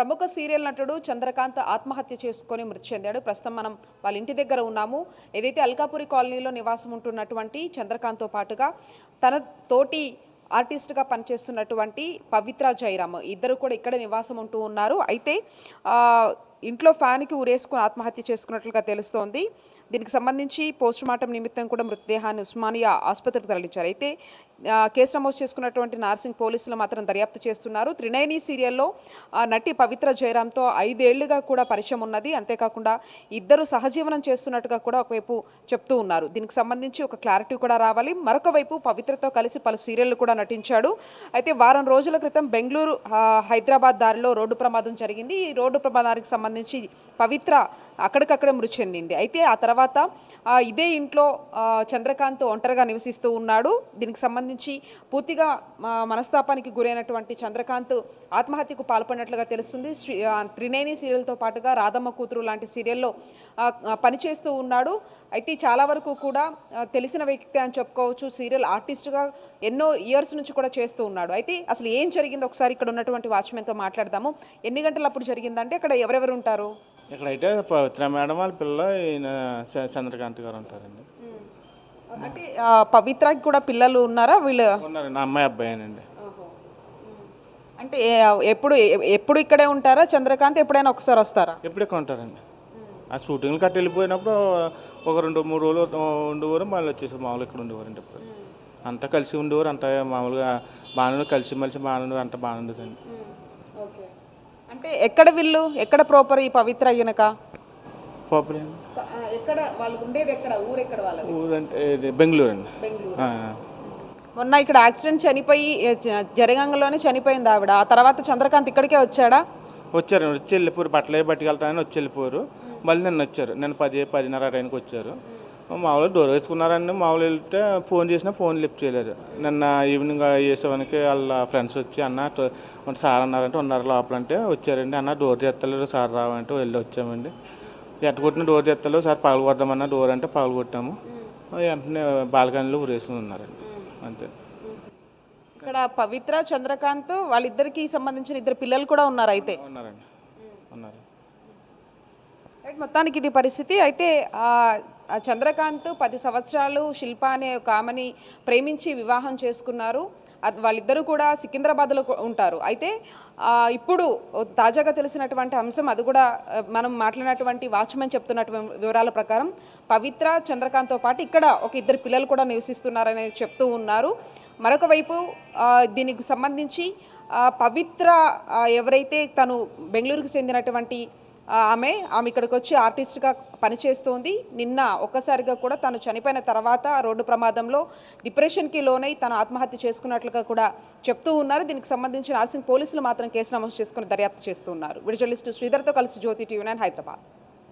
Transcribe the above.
ప్రముఖ సీరియల్ నటుడు చంద్రకాంత్ ఆత్మహత్య చేసుకొని మృతి చెందాడు. ప్రస్తుతం మనం వాళ్ళ ఇంటి దగ్గర ఉన్నాము. ఏదైతే అల్కాపురి కాలనీలో నివాసం ఉంటున్నటువంటి చంద్రకాంత్తో పాటుగా తన తోటి ఆర్టిస్ట్గా పనిచేస్తున్నటువంటి పవిత్ర జయరామ్ ఇద్దరు కూడా ఇక్కడ నివాసం ఉంటూ ఉన్నారు. అయితే ఇంట్లో ఫ్యాన్కి ఊరేసుకుని ఆత్మహత్య చేసుకున్నట్లుగా తెలుస్తోంది. దీనికి సంబంధించి పోస్ట్ మార్టం నిమిత్తం కూడా మృతదేహాన్ని ఉస్మానియా ఆసుపత్రికి తరలించారు. అయితే కేసు నమోదు చేసుకున్నటువంటి నార్సింగ్ పోలీసులు మాత్రం దర్యాప్తు చేస్తున్నారు. త్రినయని సీరియల్లో నటి పవిత్ర జయరామ్తో ఐదేళ్ళుగా కూడా పరిచయం ఉన్నది. అంతేకాకుండా ఇద్దరు సహజీవనం చేస్తున్నట్టుగా కూడా ఒకవైపు చెప్తూ ఉన్నారు. దీనికి సంబంధించి ఒక క్లారిటీ కూడా రావాలి. మరొక వైపు పవిత్రతో కలిసి పలు సీరియళ్ళు కూడా నటించాడు. అయితే వారం రోజుల క్రితం బెంగళూరు హైదరాబాద్ దారిలో రోడ్డు ప్రమాదం జరిగింది. ఈ రోడ్డు ప్రమాదానికి సంబంధించి పవిత్ర అక్కడికక్కడే మృతి చెందింది. అయితే ఆ తర్వాత ఇదే ఇంట్లో చంద్రకాంత్ ఒంటరిగా నివసిస్తూ ఉన్నాడు. దీనికి సంబంధించి పూర్తిగా మనస్తాపానికి గురైనటువంటి చంద్రకాంత్ ఆత్మహత్యకు పాల్పడినట్లుగా తెలుస్తుంది. శ్రీ త్రినేని సీరియల్తో పాటుగా రాధమ్మ కూతురు లాంటి సీరియల్లో పనిచేస్తూ ఉన్నాడు. అయితే చాలా వరకు కూడా తెలిసిన వ్యక్తి అని చెప్పుకోవచ్చు. సీరియల్ ఆర్టిస్ట్గా ఎన్నో ఇయర్స్ నుంచి కూడా చేస్తూ ఉన్నాడు. అయితే అసలు ఏం జరిగిందో? ఒకసారి ఇక్కడ ఉన్నటువంటి వాచ్మెన్తో మాట్లాడదాము. ఎన్ని గంటలు అప్పుడు జరిగిందంటే అక్కడ ఎవరెవరు ఉంటారు? ఇక్కడైతే పవిత్ర మేడం వాళ్ళ పిల్ల ఈయన చంద్రకాంత్ గారు ఉంటారండి. అంటే పవిత్రకి కూడా పిల్లలు ఉన్నారా వీళ్ళు? ఉన్నారండి అమ్మాయి అబ్బాయినండి. అంటే ఎప్పుడు ఎప్పుడు ఇక్కడే ఉంటారా? చంద్రకాంత్ ఎప్పుడైనా ఒకసారి వస్తారా? ఎప్పుడు ఇక్కడ ఉంటారండి. ఆ షూటింగ్లు కట్టి వెళ్ళిపోయినప్పుడు ఒక రెండు మూడు రోజులు ఉండేవారు. మళ్ళీ వచ్చేసారు మామూలు ఇక్కడ ఉండేవారండి ఇప్పుడు అంతా కలిసి ఉండేవారు. అంతా మామూలుగా బాగానే కలిసి మలిసి బాగానే అంతా ఓకే అంటే ఎక్కడ వీళ్ళు ఎక్కడ ప్రాపర్ ఈ పవిత్ర అయ్యనక? ఎక్కడ వాళ్ళు ఉండేది ఎక్కడ? ఊరు ఎక్కడ వాళ్ళ ఊరంటే ఇది బెంగళూరు అండి. బెంగళూరు. మొన్న ఇక్కడ యాక్సిడెంట్ చనిపోయి జరగంగలోనే చనిపోయింది ఆవిడ. ఆ తర్వాత చంద్రకాంత్ ఇక్కడికే వచ్చాడా? వచ్చారు. వచ్చి వెళ్ళిపోరు. బట్టలు పట్టుకెళ్తానని వచ్చి వెళ్ళిపోరు. మళ్ళీ నిన్న వచ్చారు. నిన్న పది పదిన్నర టైంకి వచ్చారు. మామూలుగా డోర్ వేసుకున్నారండి. మామూలు వెళ్తే ఫోన్ చేసినా ఫోన్ లిఫ్ట్ చేయలేరు. నిన్న ఈవినింగ్ వేసేవానికి వాళ్ళ ఫ్రెండ్స్ వచ్చి అన్న సార్ అన్నారంటే ఉన్నారు లోపల అంటే వచ్చారండి. అన్న డోర్ చేస్తలేరు సార్ రావంటే వెళ్ళి వచ్చామండి. ఎట్ట కొట్టిన డోర్ చేస్తలేరు సార్ పగలు కొడదామన్న డోర్ అంటే పగలు కొట్టాము. వెంటనే బాల్కనీలో ఊరేసుకుని ఉన్నారండి. అంతే. ఇక్కడ పవిత్ర చంద్రకాంత్ వాళ్ళిద్దరికి సంబంధించిన ఇద్దరు పిల్లలు కూడా ఉన్నారు అయితే. ఉన్నారండి. ఉన్నారు. మొత్తానికి ఇది పరిస్థితి. అయితే చంద్రకాంత్ పది సంవత్సరాలు శిల్ప అనే ఒక ఆమెని ప్రేమించి వివాహం చేసుకున్నారు. వాళ్ళిద్దరూ కూడా సికింద్రాబాద్లో ఉంటారు. అయితే ఇప్పుడు తాజాగా తెలిసినటువంటి అంశం అది కూడా మనం మాట్లాడినటువంటి వాచ్మెన్ చెప్తున్నటువంటి వివరాల ప్రకారం పవిత్ర చంద్రకాంత్తో పాటు ఇక్కడ ఒక ఇద్దరు పిల్లలు కూడా నివసిస్తున్నారనే చెప్తూ ఉన్నారు. మరొక వైపు దీనికి సంబంధించి పవిత్ర ఎవరైతే తను బెంగళూరుకు చెందినటువంటి ఆమె ఆమె ఇక్కడికి వచ్చి ఆర్టిస్ట్గా పనిచేస్తోంది. నిన్న ఒక్కసారిగా కూడా తను చనిపోయిన తర్వాత రోడ్డు ప్రమాదంలో డిప్రెషన్కి లోనై తను ఆత్మహత్య చేసుకున్నట్లుగా కూడా చెప్తూ ఉన్నారు. దీనికి సంబంధించి నార్సింగ్ పోలీసులు మాత్రం కేసు నమోదు చేసుకుని దర్యాప్తు చేస్తున్నారు ఉన్నారు. శ్రీధర్తో కలిసి జ్యోతి టీవీ నైన్ హైదరాబాద్.